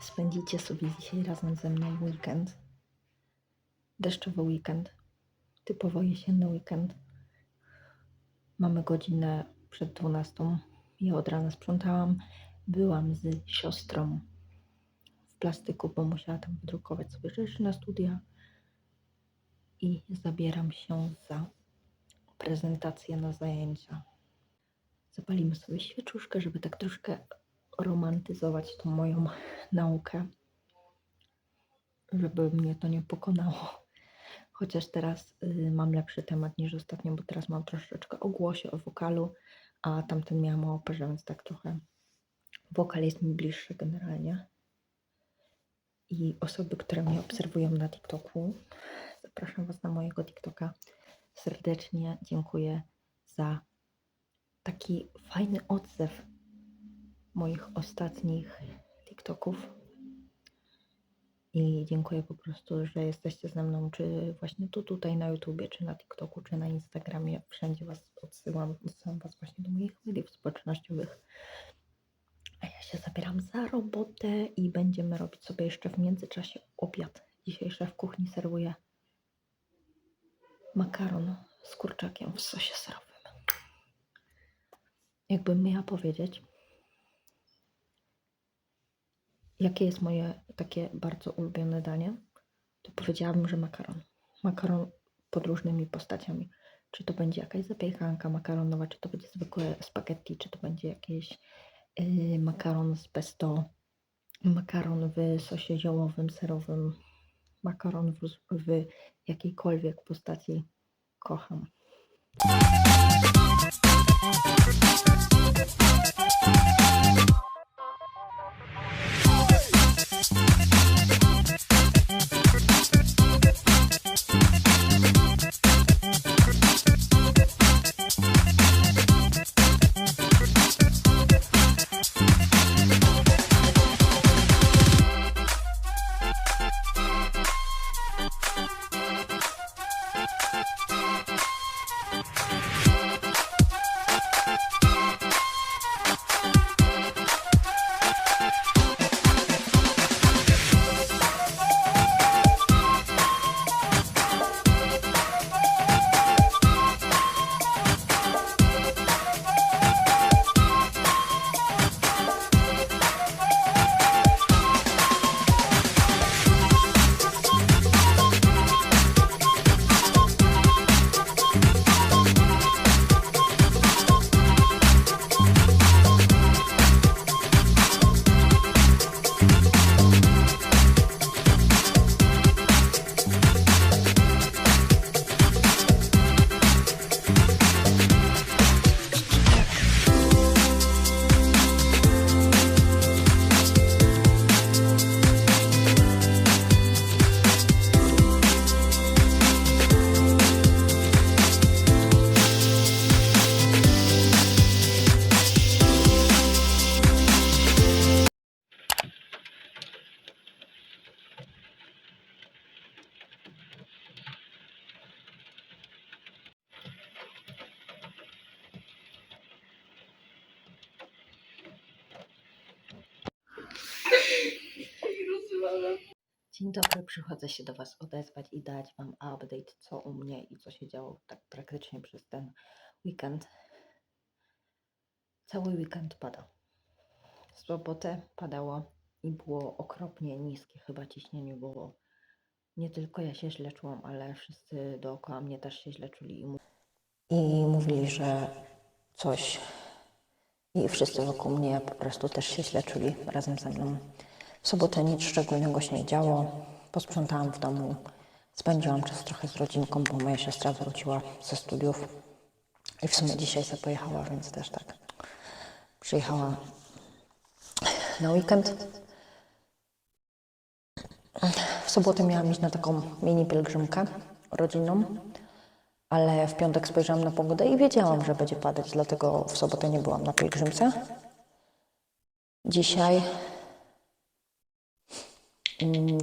spędzicie sobie dzisiaj razem ze mną weekend. Deszczowy weekend. Typowo jesienny weekend. Mamy godzinę przed 12. Ja od rana sprzątałam. Byłam z siostrą w plastyku, bo musiała tam wydrukować sobie rzeczy na studia. I zabieram się za prezentację na zajęcia. Zapalimy sobie świeczuszkę, żeby tak troszkę romantyzować tą moją naukę, żeby mnie to nie pokonało. Chociaż teraz y, mam lepszy temat niż ostatnio, bo teraz mam troszeczkę o głosie, o wokalu, a tamten miałam o operze, więc tak trochę wokal jest mi bliższy generalnie. I osoby, które mnie obserwują na TikToku, zapraszam Was na mojego TikToka. Serdecznie dziękuję za taki fajny odzew moich ostatnich TikToków. I dziękuję po prostu, że jesteście ze mną, czy właśnie tu, tutaj na YouTubie, czy na TikToku, czy na Instagramie. Wszędzie Was odsyłam, odsyłam Was właśnie do moich mediów społecznościowych. A ja się zabieram za robotę i będziemy robić sobie jeszcze w międzyczasie obiad. Dzisiaj szef kuchni serwuje makaron z kurczakiem w sosie serowym. Jakbym miała powiedzieć, jakie jest moje takie bardzo ulubione danie, to powiedziałabym, że makaron. Makaron pod różnymi postaciami. Czy to będzie jakaś zapiekanka makaronowa, czy to będzie zwykłe spaghetti, czy to będzie jakiś yy, makaron z pesto, makaron w sosie ziołowym, serowym, makaron w, w jakiejkolwiek postaci. Kocham. Dzień dobry, przychodzę się do Was odezwać i dać Wam update, co u mnie i co się działo tak praktycznie przez ten weekend. Cały weekend pada. W sobotę padało i było okropnie niskie, chyba ciśnienie było. Nie tylko ja się źle czułam, ale wszyscy dookoła mnie też się źle czuli i, i mówili, że coś. I wszyscy wokół mnie po prostu też się źle czuli razem ze mną. W sobotę nic szczególnego się nie działo. Posprzątałam w domu. Spędziłam czas trochę z rodzinką, bo moja siostra wróciła ze studiów. I w sumie dzisiaj sobie pojechała, więc też tak. Przyjechała na weekend. W sobotę miałam iść na taką mini pielgrzymkę rodzinną, ale w piątek spojrzałam na pogodę i wiedziałam, że będzie padać, dlatego w sobotę nie byłam na pielgrzymce. Dzisiaj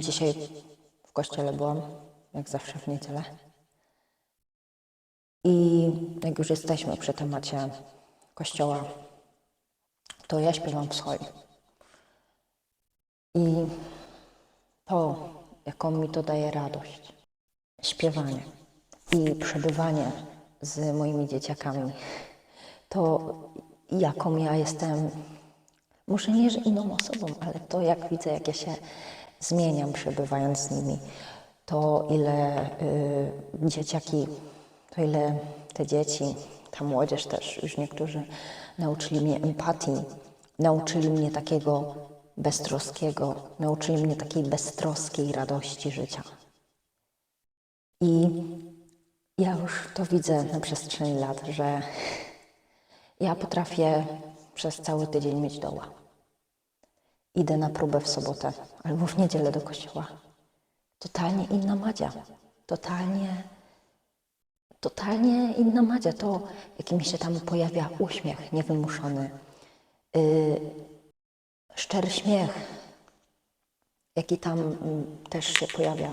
Dzisiaj w kościele byłam, jak zawsze w niedzielę. I jak już jesteśmy przy temacie kościoła, to ja śpiewam swoim. I to, jaką mi to daje radość, śpiewanie i przebywanie z moimi dzieciakami, to jaką ja jestem, może nie, że inną osobą, ale to jak widzę, jak ja się zmieniam przebywając z nimi, to ile y, dzieciaki, to ile te dzieci, ta młodzież też, już niektórzy nauczyli mnie empatii, nauczyli mnie takiego beztroskiego, nauczyli mnie takiej beztroskiej radości życia. I ja już to widzę na przestrzeni lat, że ja potrafię przez cały tydzień mieć doła. Idę na próbę w sobotę albo w niedzielę do kościoła. Totalnie inna Madzia. Totalnie, totalnie inna Madzia. To, jaki mi się tam pojawia uśmiech niewymuszony, yy, szczery śmiech, jaki tam mm, też się pojawia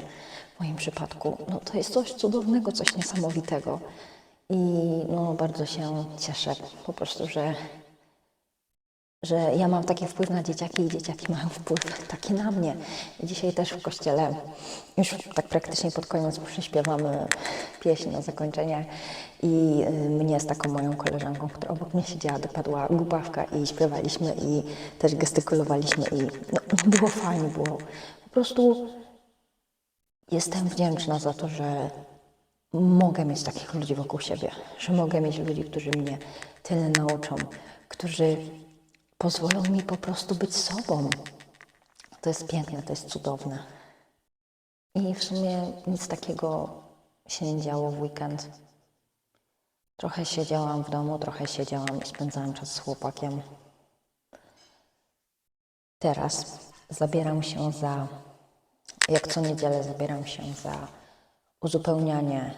w moim przypadku, no to jest coś cudownego, coś niesamowitego. I no, bardzo się cieszę po prostu, że, że ja mam taki wpływ na dzieciaki i dzieciaki mają wpływ taki na mnie. Dzisiaj też w kościele, już tak praktycznie pod koniec prześpiewamy pieśń na zakończenie i y, mnie z taką moją koleżanką, która obok mnie siedziała, dopadła głupawka i śpiewaliśmy i też gestykulowaliśmy i no było fajnie, było po prostu jestem wdzięczna za to, że mogę mieć takich ludzi wokół siebie, że mogę mieć ludzi, którzy mnie tyle nauczą, którzy pozwolą mi po prostu być sobą. To jest piękne, to jest cudowne. I w sumie nic takiego się nie działo w weekend. Trochę siedziałam w domu, trochę siedziałam i spędzałam czas z chłopakiem. Teraz zabieram się za, jak co niedzielę zabieram się za uzupełnianie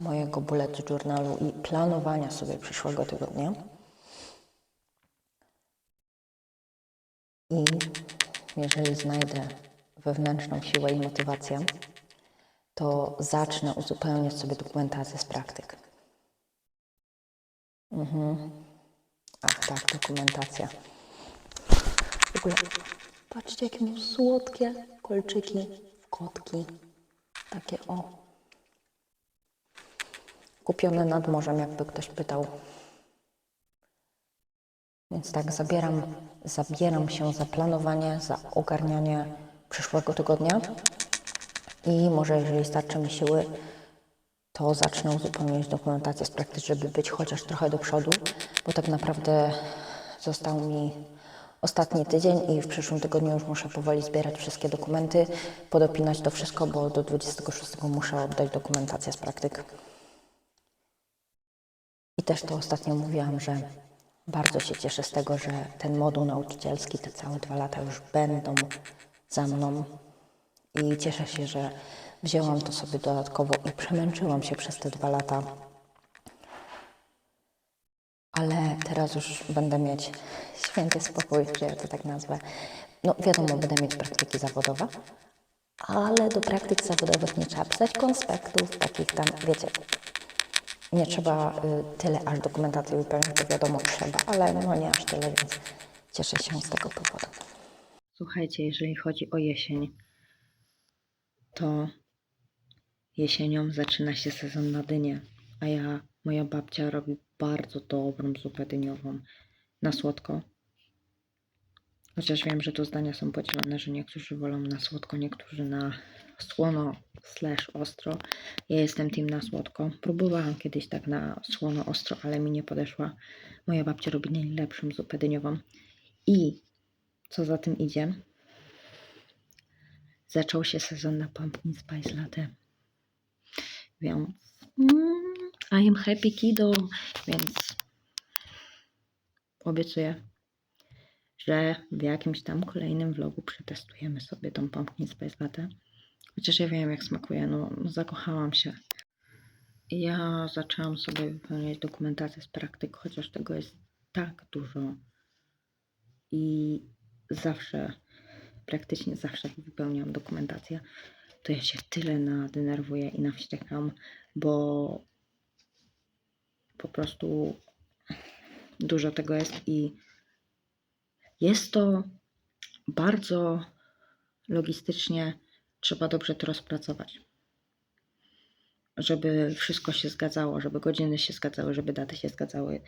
mojego bullet journalu i planowania sobie przyszłego tygodnia. I jeżeli znajdę wewnętrzną siłę i motywację, to zacznę uzupełniać sobie dokumentację z praktyk. Mhm. Ach tak, dokumentacja. W ogóle patrzcie, jakie mam słodkie kolczyki w kotki. Takie o. Kupione nad morzem, jakby ktoś pytał. Więc tak, zabieram, zabieram się za planowanie, za ogarnianie przyszłego tygodnia i może jeżeli starczy mi siły, to zacznę uzupełniać dokumentację z praktyk, żeby być chociaż trochę do przodu, bo tak naprawdę został mi ostatni tydzień i w przyszłym tygodniu już muszę powoli zbierać wszystkie dokumenty, podopinać to wszystko, bo do 26 muszę oddać dokumentację z praktyk. I też to ostatnio mówiłam, że bardzo się cieszę z tego, że ten moduł nauczycielski, te całe dwa lata już będą za mną. I cieszę się, że wzięłam to sobie dodatkowo i przemęczyłam się przez te dwa lata. Ale teraz już będę mieć święty spokój, że ja to tak nazwę. No wiadomo, będę mieć praktyki zawodowe, ale do praktyk zawodowych nie trzeba pisać konspektów, takich tam, wiecie, nie trzeba y, tyle aż dokumentacji wypełnić, to wiadomo trzeba, ale no nie aż tyle, więc cieszę się z tego powodu. Słuchajcie, jeżeli chodzi o jesień, to jesienią zaczyna się sezon na dynie, a ja, moja babcia robi bardzo dobrą zupę dyniową na słodko. Chociaż wiem, że tu zdania są podzielone, że niektórzy wolą na słodko, niektórzy na słono slash ostro. Ja jestem team na słodko. Próbowałam kiedyś tak na słono ostro, ale mi nie podeszła. Moja babcia robi najlepszą zupę dyniową. I co za tym idzie, zaczął się sezon na pumpkin spice latte. Więc mm, I am happy kiddo, więc obiecuję, że w jakimś tam kolejnym vlogu przetestujemy sobie tą pumpkin spice latte. Chociaż ja wiem, jak smakuje, no zakochałam się. Ja zaczęłam sobie wypełniać dokumentację z praktyk, chociaż tego jest tak dużo. I zawsze, praktycznie zawsze wypełniam dokumentację, to ja się tyle nadenerwuję i nawściekam, bo po prostu dużo tego jest i jest to bardzo logistycznie trzeba dobrze to rozpracować. Żeby wszystko się zgadzało, żeby godziny się zgadzały, żeby daty się zgadzały.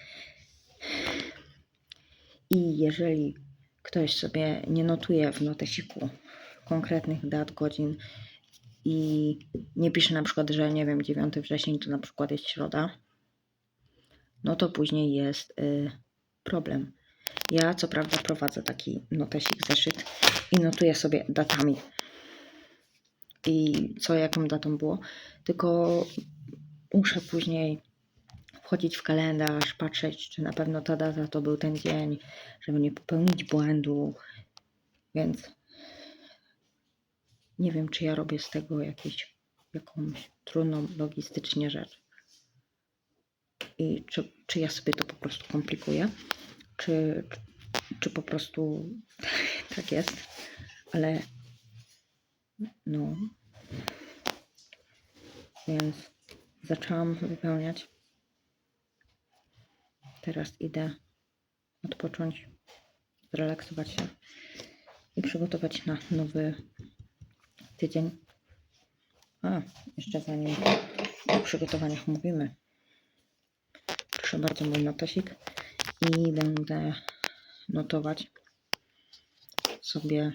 I jeżeli ktoś sobie nie notuje w notesiku konkretnych dat, godzin i nie pisze na przykład, że nie wiem, 9 września to na przykład jest środa, no to później jest y, problem. Ja co prawda prowadzę taki notesik, zeszyt i notuję sobie datami. I co jaką datą było, tylko muszę później wchodzić w kalendarz, patrzeć, czy na pewno ta data to był ten dzień, żeby nie popełnić błędu. Więc nie wiem, czy ja robię z tego jakieś, jakąś trudną logistycznie rzecz. I czy, czy ja sobie to po prostu komplikuję, czy, czy po prostu tak jest, ale no. Więc zaczęłam wypełniać. Teraz idę odpocząć, zrelaksować się i przygotować na nowy tydzień. A, jeszcze zanim o przygotowaniach mówimy, proszę bardzo mój notesik i będę notować sobie,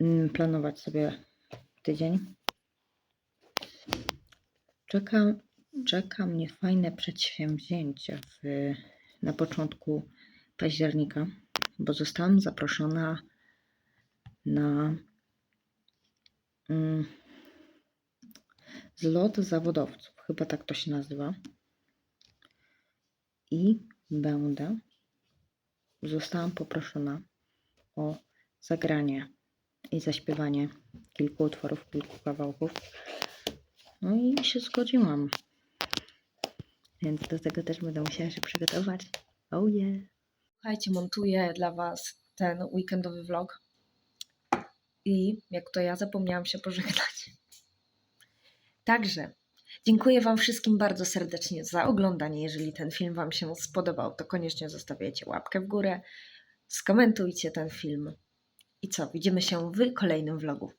mm, planować sobie tydzień. Czeka, czeka mnie fajne przedsięwzięcie w, na początku października, bo zostałam zaproszona na mm, zlot zawodowców, chyba tak to się nazywa. I będę, zostałam poproszona o zagranie i zaśpiewanie kilku utworów, kilku kawałków. No i się zgodziłam. Więc do tego też będę musiała się przygotować. Oh yeah. Słuchajcie, montuję dla Was ten weekendowy vlog. I jak to ja zapomniałam się pożegnać. Także dziękuję Wam wszystkim bardzo serdecznie za oglądanie. Jeżeli ten film Wam się spodobał, to koniecznie zostawiajcie łapkę w górę, skomentujcie ten film. I co, widzimy się w kolejnym vlogu.